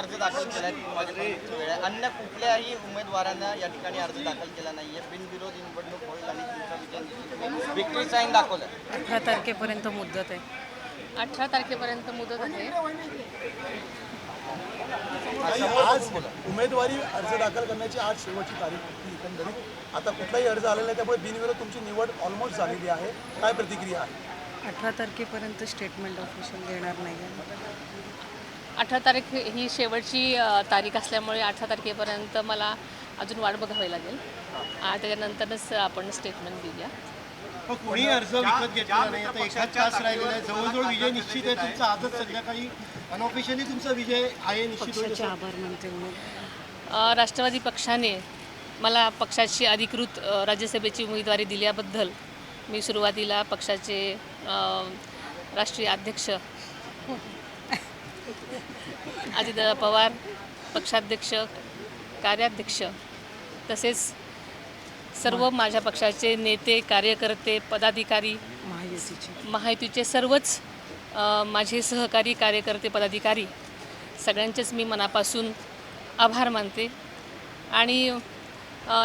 अर्ज दाखल केला आहे अन्य कुठल्याही उमेदवारांना या ठिकाणी अर्ज दाखल केला नाहीये. बिनविरोध निवडणूक होईल आणि तुमचा. विक्ट्री साईन दाखवलं. अठरा तारखेपर्यंत मुदत आहे. अठरा तारखेपर्यंत मुदत आहे. आज उमेदवारी अर्ज दाखल करण्याची आज शेवटची तारीख होती एकंदरीत. आता कुठलाही अर्ज आलेला नाही त्यामुळे बिनविरोध तुमची निवड ऑलमोस्ट झालेली आहे. काय प्रतिक्रिया आहे? अठरा तारखेपर्यंत स्टेटमेंट ऑफिशियल देणार नाही आहे. अठरा तारीख ही शेवटची तारीख असल्यामुळे अठरा तारखेपर्यंत मला अजून वाट बघावी लागेल. आ, त्याच्यानंतरच आपण स्टेटमेंट देऊया. कोणी अर्ज विकत घेतला नाही आता एकाच तास राहिलेला आहे. जवळजवळ विजय निश्चित आहे. तुमचा आजच संध्याकाळी अनऑफिशियली तुमचा विजय आहे निश्चित आभार मानते राष्ट्रवादी पक्षाने मला पक्षाची अधिकृत राज्यसभेची उमेदवारी दिल्याबद्दल मी सुरुवातीला पक्षाचे राष्ट्रीय अध्यक्ष अजितदादा पवार पक्षाध्यक्ष कार्याध्यक्ष तसेच सर्व माझ्या पक्षाचे नेते कार्यकर्ते पदाधिकारी महायुतीचे. महायुतीचे सर्वच माझे सहकारी कार्यकर्ते पदाधिकारी सगळ्यांचेच मी मनापासून आभार मानते. आणि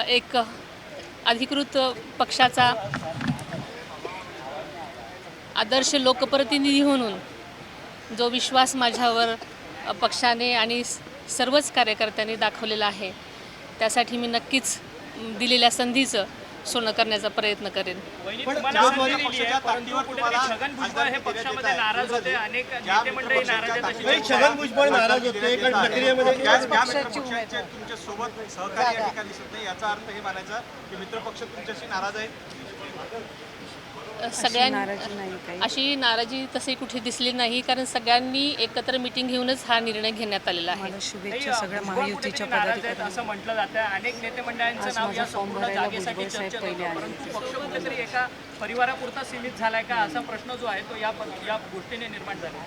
एक अधिकृत पक्षाचा आदर्श लोकप्रतिनिधी म्हणून जो विश्वास माझ्यावर पक्षाने आणि स- सर्वच कार्यकर्त्यांनी दाखवलेला आहे त्यासाठी मी नक्कीच दिलेल्या संधीचं सोनं करण्याचा प्रयत्न करेन. आहेत अशी नाराज हे तशी कुठे दिसली नाही कारण सगळ्यांनी एकत्र मिटिंग घेऊनच हा निर्णय घेण्यात आलेला आहे. शुभेच्छा सगळ्या महायुतीच्या असं म्हटलं जातं अनेक नेते मंडळांचं नाव या संपूर्ण जागेसाठी चर्चेत होतं. परंतु पक्ष कुठेतरी एका परिवारापुरता सीमित झालाय का असा प्रश्न जो आहे तो या या गोष्टीने निर्माण झाला.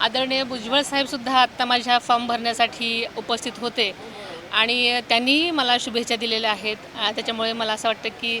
आदरणीय भुजबळ साहेब सुद्धा आत्ता माझ्या फॉर्म भरण्यासाठी उपस्थित होते आणि त्यांनी मला शुभेच्छा दिलेल्या आहेत. त्याच्यामुळे मला असं वाटतं की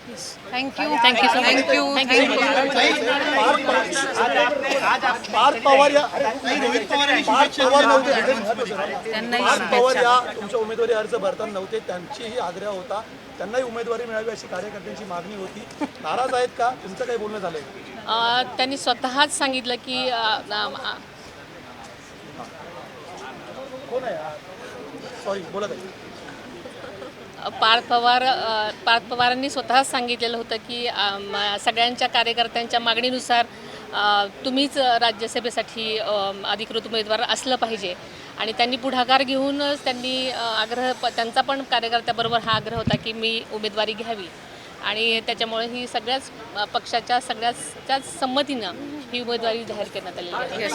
Thank you thank you so thank you Parth Pawar या रोहित पवार पार्थ. नव्हते. पार्थ या तुमच्या उमेदवारी अर्ज भरताना नव्हते. त्यांचीही आग्रह होता. त्यांनाही उमेदवारी मिळावी अशी कार्यकर्त्यांची मागणी होती. नाराज आहेत का? तुमचं काही बोलणं झालंय त्यांनी स्वतःच सांगितलं की कोण आहे? सॉरी बोलत आहे पार्थ पवार पार्थ पवारांनी स्वतःच सांगितलेलं होतं की म- सगळ्यांच्या कार्यकर्त्यांच्या मागणीनुसार तुम्हीच राज्यसभेसाठी अधिकृत उमेदवार असलं पाहिजे. आणि त्यांनी पुढाकार घेऊनच त्यांनी आग्रह प त्यांचा पण कार्यकर्त्याबरोबर हा आग्रह होता की मी उमेदवारी घ्यावी. आणि त्याच्यामुळे ही सगळ्याच पक्षाच्या सगळ्याच संमतीनं ही उमेदवारी जाहीर करण्यात आलेली आहे.